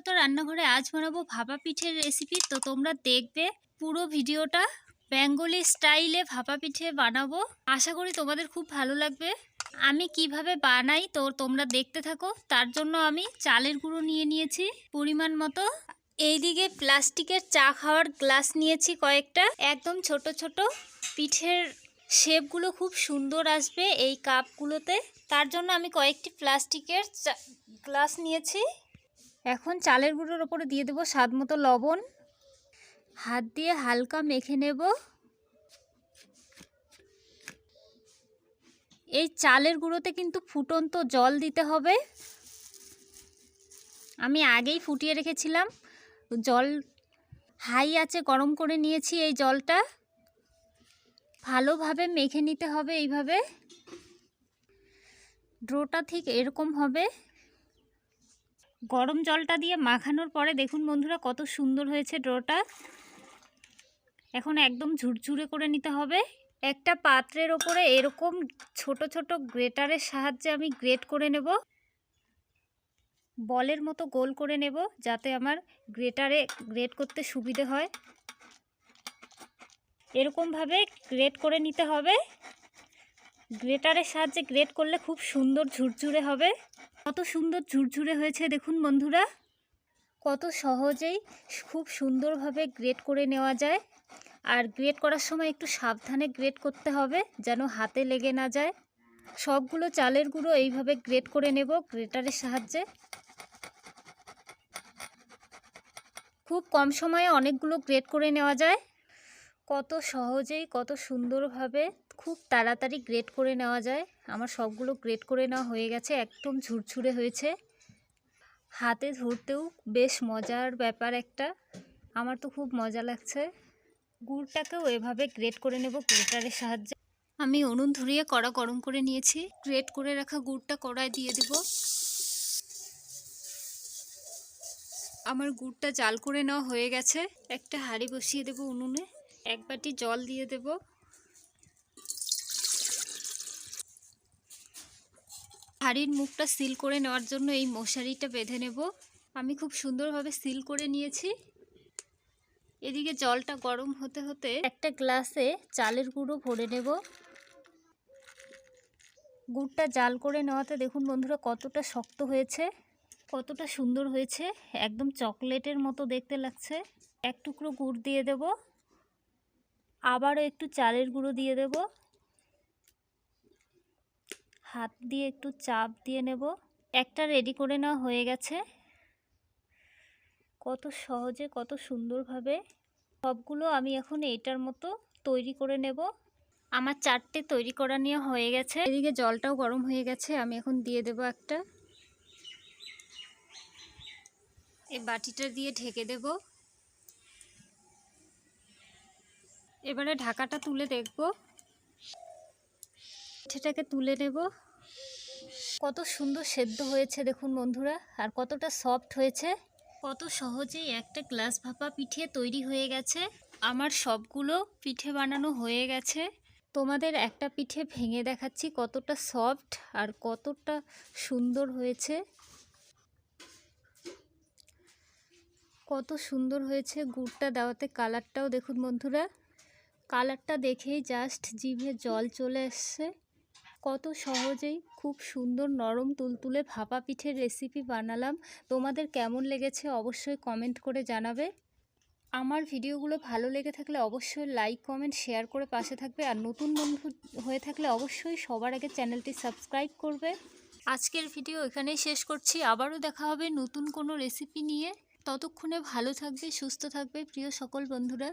স্বাগত রান্নাঘরে আজ বানাবো ভাপা পিঠের রেসিপি তো তোমরা দেখবে পুরো ভিডিওটা বেঙ্গলি স্টাইলে ভাপা পিঠে বানাবো। আশা করি তোমাদের খুব ভালো লাগবে। আমি কীভাবে বানাই তো তোমরা দেখতে থাকো। তার জন্য আমি চালের গুঁড়ো নিয়ে নিয়েছি পরিমাণ মতো। এইদিকে প্লাস্টিকের চা খাওয়ার গ্লাস নিয়েছি কয়েকটা। একদম ছোট ছোট পিঠের শেপগুলো খুব সুন্দর আসবে এই কাপগুলোতে তার জন্য আমি কয়েকটি প্লাস্টিকের গ্লাস নিয়েছি। এখন চালের গুঁড়োর ওপরে দিয়ে দেবো স্বাদ মতো লবণ। হাত দিয়ে হালকা মেখে নেব। এই চালের গুঁড়োতে কিন্তু ফুটন্ত জল দিতে হবে। আমি আগেই ফুটিয়ে রেখেছিলাম। জল হাই আছে গরম করে নিয়েছি এই জলটা। ভালোভাবে মেখে নিতে হবে এইভাবে। ড্রোটা ঠিক এরকম হবে। গরম জলটা দিয়ে মাখানোর পরে দেখুন বন্ধুরা কত সুন্দর হয়েছে ড্রোটা এখন একদম ঝুরঝুরে করে নিতে হবে। একটা পাত্রের ওপরে এরকম ছোট ছোট গ্রেটারের সাহায্যে আমি গ্রেট করে নেব। বলের মতো গোল করে নেব যাতে আমার গ্রেটারে গ্রেট করতে সুবিধে হয়। এরকমভাবে গ্রেট করে নিতে হবে। গ্রেটারের সাহায্যে গ্রেট করলে খুব সুন্দর ঝুরঝুরে হবে। কত সুন্দর ঝুরঝুরে হয়েছে দেখুন বন্ধুরা। কত সহজেই খুব সুন্দরভাবে গ্রেট করে নেওয়া যায়। আর গ্রেট করার সময় একটু সাবধানে গ্রেট করতে হবে যেন হাতে লেগে না যায়। সবগুলো চালের গুঁড়ো এইভাবে গ্রেট করে নেব গ্রেটারের সাহায্যে। খুব কম সময়ে অনেকগুলো গ্রেট করে নেওয়া যায়। কত সহজেই, কত সুন্দরভাবে খুব তাড়াতাড়ি গ্রেট করে নেওয়া যায়। আমার সবগুলো গ্রেট করে নেওয়া হয়ে গেছে, একদম ঝুরঝুরে হয়েছে। হাতে ধরতেও বেশ মজার ব্যাপার একটা। আমার তো খুব মজা লাগছে। গুড়টাকেও এভাবে গ্রেট করে নেব গ্রেটারের সাহায্যে। আমি উনুন ধরিয়ে কড়া গরম করে নিয়েছি। গ্রেট করে রাখা গুড়টা কড়ায় দিয়ে দেব। আমার গুড়টা জাল করে নেওয়া হয়ে গেছে। একটা হাঁড়ি বসিয়ে দেব উনুনে। এক বাটি জল দিয়ে দেব। হাঁড়ির মুখটা সিল করে নেওয়ার জন্য এই মশারিটা বেঁধে নেব। আমি খুব সুন্দরভাবে সিল করে নিয়েছি। এদিকে জলটা গরম হতে হতে একটা গ্লাসে চালের গুঁড়ো ভরে নেব। গুড়টা জাল করে নেওয়াতে দেখুন বন্ধুরা কতটা শক্ত হয়েছে, কতটা সুন্দর হয়েছে, একদম চকলেটের মতো দেখতে লাগছে। এক টুকরো গুড় দিয়ে দেব। আবারও একটু চালের গুঁড়ো দিয়ে দেব। হাত দিয়ে একটু চাপ দিয়ে নেব। একটা রেডি করে নেওয়া হয়ে গেছে। কত সহজে, কত সুন্দরভাবে সবগুলো আমি এখন এইটার মতো তৈরি করে নেব। আমার চারটে তৈরি করা নিয়ে হয়ে গেছে। এদিকে জলটাও গরম হয়ে গেছে, আমি এখন দিয়ে দেব একটা। এই বাটিটা দিয়ে ঢেকে দেব। এবারে ঢাকাটা তুলে দেখব। সেটাকে তুলে নেব। কত সুন্দর সেদ্ধ হয়েছে দেখুন বন্ধুরা, আর কতটা সফট হয়েছে। কত সহজেই একটা গ্লাস ভাপা পিঠে তৈরি হয়ে গেছে। আমার সবগুলো পিঠে বানানো হয়ে গেছে। তোমাদের একটা পিঠে ভেঙে দেখাচ্ছি কতটা সফট আর কতটা সুন্দর হয়েছে। কত সুন্দর হয়েছে গুড়টা দেওয়াতে কালারটাও দেখুন বন্ধুরা। কালারটা দেখেই জাস্ট জিভে জল চলে এসছে। কত সহজেই খুব সুন্দর নরম তুলতুলে ভাপা পিঠের রেসিপি বানালাম। তোমাদের কেমন লেগেছে অবশ্যই কমেন্ট করে জানাবে। আমার ভিডিওগুলো ভালো লেগে থাকলে অবশ্যই লাইক কমেন্ট শেয়ার করে পাশে থাকবে। আর নতুন বন্ধু হয়ে থাকলে অবশ্যই সবার আগে চ্যানেলটি সাবস্ক্রাইব করবে। আজকের ভিডিও এখানেই শেষ করছি। আবারও দেখা হবে নতুন কোনো রেসিপি নিয়ে। ততক্ষণে ভালো থাকবে, সুস্থ থাকবে, প্রিয় সকল বন্ধুরা।